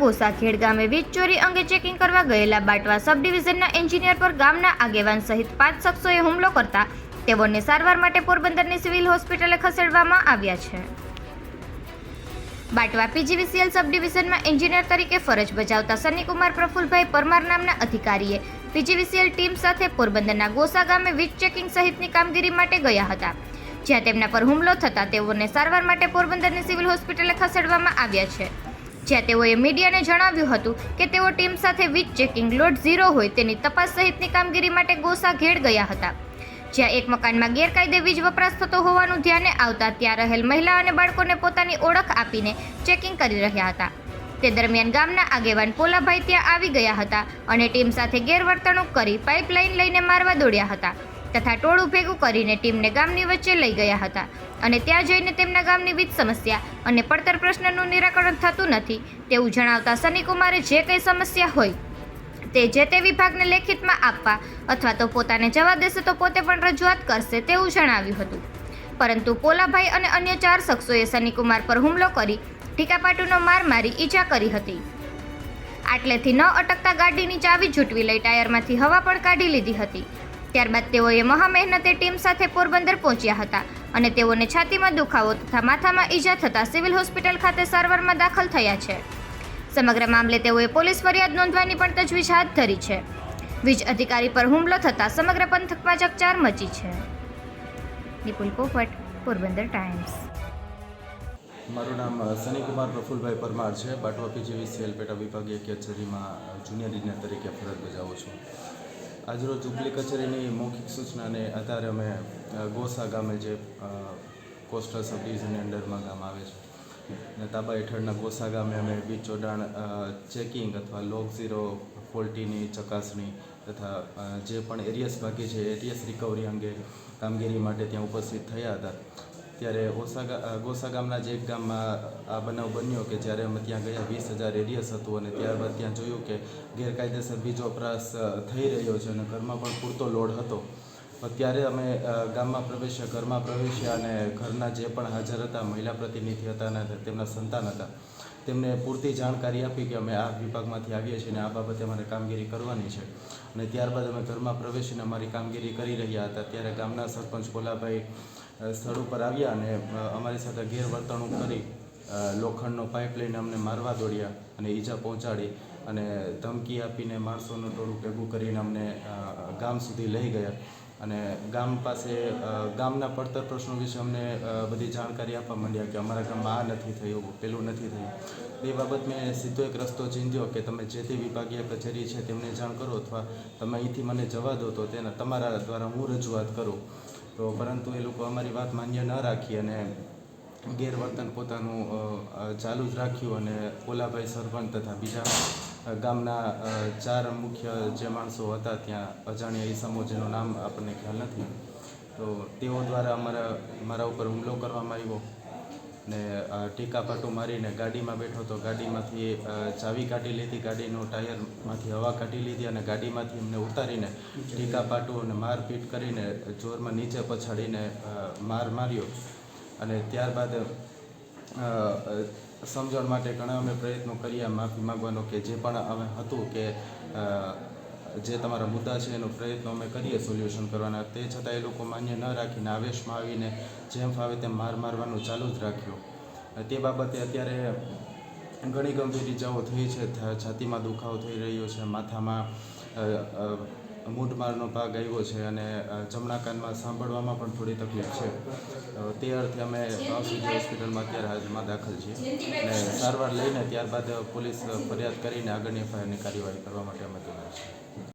ગોસાખેડ ગામે વીજ ચોરી અંગે ચેકિંગ કરવા ગયેલા બાટવા સબ ડિવિઝનના એન્જિનિયર પર ગામના આગેવાન સહિત પાંચ શખ્સોએ હુમલો કરતા તેઓને સારવાર માટે પોરબંદરની સિવિલ હોસ્પિટલે ખસેડવામાં આવ્યા છે. બાટવા પીજીવીસીએલ સબ ડિવિઝનમાં એન્જિનિયર તરીકે ફરજ બજાવતા સનીકુમાર પ્રફુલભાઈ પરમાર નામના અધિકારીએ પીજીવીસીએલ ટીમ સાથે પોરબંદરના ગોસા ગામે વીજ ચેકિંગ સહિતની કામગીરી માટે ગયા હતા. જ્યાં તેમના પર હુમલો થતાં તેઓને સારવાર માટે પોરબંદરની સિવિલ હોસ્પિટલે ખસેડવામાં આવ્યા છે. જ્યાં તેઓએ મીડિયાને જણાવ્યું હતું કે તેઓ ટીમ સાથે વીજ ચેકિંગ લોડ ઝીરો હોય તેની તપાસ સહિતની કામગીરી માટે ગોસા ઘેડ ગયા હતા. જ્યાં એક મકાનમાં ગેરકાયદે વીજ વપરાશ થતો હોવાનું ધ્યાને આવતા ત્યાં રહેલ મહિલા અને બાળકોને પોતાની ઓળખ આપીને ચેકિંગ કરી રહ્યા હતા. તે દરમિયાન ગામના આગેવાન પોલાભાઈ ત્યાં આવી ગયા હતા અને ટીમ સાથે ગેરવર્તણૂક કરી પાઇપલાઇન લઈને મારવા દોડ્યા હતા. તથા ટોળું ભેગું કરીને ટીમને ગામની વચ્ચે લઈ ગયા હતા. અને ત્યાં જઈને તેમના ગામની વીજ સમસ્યા અને પડતર પ્રશ્નનું નિરાકરણ થતું નથી તેવું જણાવતા સનીકુમારે જે કંઈ સમસ્યા હોય તે જે તે વિભાગને લેખિતમાં આપવા અથવા તો પોતાને જવા દેશે તો પોતે પણ રજૂઆત કરશે તેવું જણાવ્યું હતું. પરંતુ પોલાભાઈ અને અન્ય ચાર શખ્સોએ સનીકુમાર પર હુમલો કરી ટીકાપાટુનો માર મારી ઈજા કરી હતી. આટલેથી ન અટકતા ગાડીની ચાવી ઝૂંટવી લઈ ટાયરમાંથી હવા પણ કાઢી લીધી હતી. ત્યારબાદ તેઓએ મહામહેનતે ટીમ સાથે પોરબંદર પહોંચ્યા હતા અને તેઓને છાતીમાં દુખાવો તથા માથામાં ઈજા થતાં સિવિલ હોસ્પિટલ ખાતે સારવારમાં દાખલ થયા છે. સમગ્ર મામલે તેઓએ પોલીસ ફરિયાદ નોંધવાની પણ તજવીજ હાથ ધરી છે. વીજ અધિકારી પર હુમલો થતાં સમગ્ર પંથકમાં ચકચાર મચી છે. નિપુલ પોપટ, પોરબંદર ટાઈમ્સ. મારું નામ સનીકુમાર પ્રફુલભાઈ પરમાર છે. બાટવા પીજીવીસીએલ પેટા વિભાગીય કચેરીમાં જુનિયર ઇજનેર તરીકે ફરજ બજાવું છું. આજરોજ ઉપલી કચેરીની મૌખિક સૂચનાને આધારે અમે ગોસા ગામે જે કોસ્ટલ સબ ડિવિઝનની અંડરમાં ગામ આવે છે. અને તાબા હેઠળના ગોસા ગામે અમે બીચ જોડાણ ચેકિંગ અથવા લોક ઝીરો ફોલ્ટીની ચકાસણી તથા જે પણ એરિયસ બાકી છે, એરિયસ રિકવરી અંગે કામગીરી માટે ત્યાં ઉપસ્થિત થયા હતા. ત્યારે ઓસાગા ગોસા ગામના જે એક ગામમાં આ બનાવ બન્યો કે જ્યારે અમે ત્યાં ગયા, વીસ હજાર રેડિયસ હતું અને ત્યારબાદ ત્યાં જોયું કે ગેરકાયદેસર બીજો વપરાશ થઈ રહ્યો છે અને ઘરમાં પણ પૂરતો લોડ હતો. ત્યારે અમે ગામમાં પ્રવેશ્યા, ઘરમાં પ્રવેશ્યા અને ઘરના જે પણ હાજર હતા, મહિલા પ્રતિનિધિ હતા અને તેમના સંતાન હતા, તેમને પૂરતી જાણકારી આપી કે અમે આ વિભાગમાંથી આવીએ છીએ અને આ બાબતે અમારે કામગીરી કરવાની છે. અને ત્યારબાદ અમે ઘરમાં પ્રવેશીને અમારી કામગીરી કરી રહ્યા હતા. ત્યારે ગામના સરપંચ ભોલાભાઈ સ્થળ ઉપર આવ્યા અને અમારી સાથે ગેરવર્તણૂક કરી લોખંડનો પાઇપ લઈને અમને મારવા દોડ્યા અને ઈજા પહોંચાડી અને ધમકી આપીને માણસોનું ટોળું ભેગું કરીને અમને ગામ સુધી લઈ ગયા. અને ગામ પાસે ગામના પડતર પ્રશ્નો વિશે અમને બધી જાણકારી આપવા માંડ્યા કે અમારા ગામમાં આ નથી થયું પેલું નથી થયું. એ બાબત મેં સીધો એક રસ્તો ચીંધ્યો કે તમે જે તે વિભાગીય કચેરી છે તેમને જાણ કરો અથવા તમે અહીંથી મને જવા દો તો તેના, તમારા દ્વારા હું રજૂઆત કરું. તો પરંતુ એ લોકો અમારી વાત માન્ય ન રાખી અને ગેરવર્તન પોતાનું ચાલુ જ રાખ્યું અને ઓલાભાઈ સરપંચ તથા બીજા ગામના ચાર મુખ્ય જે માણસો હતા ત્યાં અજાણ્યા ઈસમો, જેનું નામ આપણને ખ્યાલ નથી, તો તેઓ દ્વારા અમારા, મારા ઉપર હુમલો કરવામાં આવ્યો. ને ટીકા પાટું મારીને ગાડીમાં બેઠો તો ગાડીમાંથી ચાવી કાઢી લીધી, ગાડીનું ટાયરમાંથી હવા કાઢી લીધી અને ગાડીમાંથી એમને ઉતારીને ટીકાપાટું અને મારપીટ કરીને જોરમાં નીચે પછાડીને માર માર્યો. અને ત્યારબાદ સમજણ માટે ઘણા અમે પ્રયત્નો કર્યા, માફી માગવાનો કે જે પણ અમે હતું કે જે તમારા મુદ્દા છે, એનો પ્રયત્નો અમે કરીએ સોલ્યુશન કરવાના. તે છતાં એ લોકો માન્ય ન રાખીને આવેશમાં આવીને જેમ ફાવે તેમ માર મારવાનું ચાલુ જ રાખ્યું. તે બાબતે અત્યારે ઘણી ગંભીર ઇજાઓ થઈ છે છાતીમાં દુખાવો થઈ રહ્યો છે, માથામાં મૂઢમારનો ભાગ આવ્યો છે અને જમણા કાનમાં સાંભળવામાં પણ થોડી તકલીફ છે. તે અર્થે અમે ભાવસિંહ હોસ્પિટલમાં અત્યારે હાલમાં દાખલ છીએ. અને સારવાર લઈને ત્યારબાદ પોલીસ ફરિયાદ કરીને આગળની એફઆઈઆરની કાર્યવાહી કરવા માટે અમે તૈયાર છીએ.